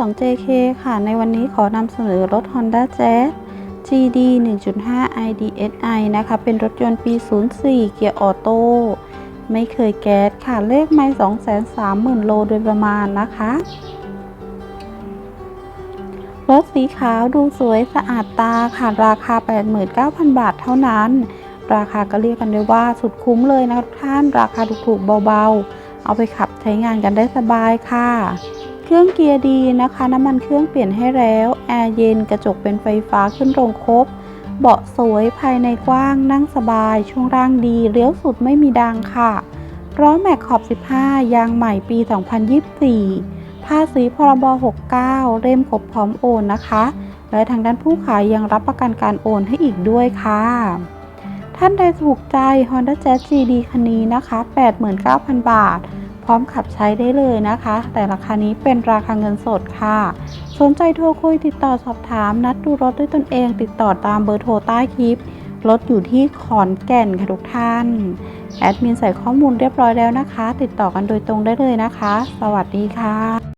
2JK ค่ะ ในวันนี้ขอนำเสนอรถ Honda Jazz GD 1.5 IDSI นะคะ เป็นรถยนต์ปี 04 เกียร์ออโต้ ไม่เคยแก๊สค่ะ เลขไม่ 230,000 โลโดยประมาณนะคะ รถสีขาวดูสวยสะอาดตาค่ะ ราคา 89,000 บาทเท่านั้น ราคาก็เรียกกันได้ว่าสุดคุ้มเลยนะทุกท่าน ราคาถูกๆเบาๆ เอาไปขับใช้งานกันได้สบายค่ะ เครื่องเกียร์ดีนะคะ น้ำมันเครื่องเปลี่ยนให้แล้วแอร์เย็นกระจกเป็นไฟฟ้าขึ้นโรงครบ เบาะสวยภายในกว้างนั่งสบาย ช่วงล่างดีเลี้ยวสุดไม่มีดังค่ะล้อแม็กขอบ 15 ยางใหม่ปี 2024 ภาษีพรบ 69 เล่มครบพร้อมโอนนะคะ และทางด้านผู้ขายยังรับประกันการโอนให้อีกด้วยค่ะ ท่านใดถูกใจ Honda Jazz GD คันนี้นะคะ 89,000 บาท ร้อมขับใช้ได้เลยนะคะ แต่ราคานี้เป็นราคาเงินสดค่ะ สนใจโทรคุยติดต่อสอบถาม นัดดูรถด้วยตนเอง ติดต่อตามเบอร์โทรใต้คลิปรถอยู่ที่ขอนแก่นค่ะทุกท่าน แอดมินใส่ข้อมูลเรียบร้อยแล้วนะคะ ติดต่อกันโดยตรงได้เลยนะคะ สวัสดีค่ะ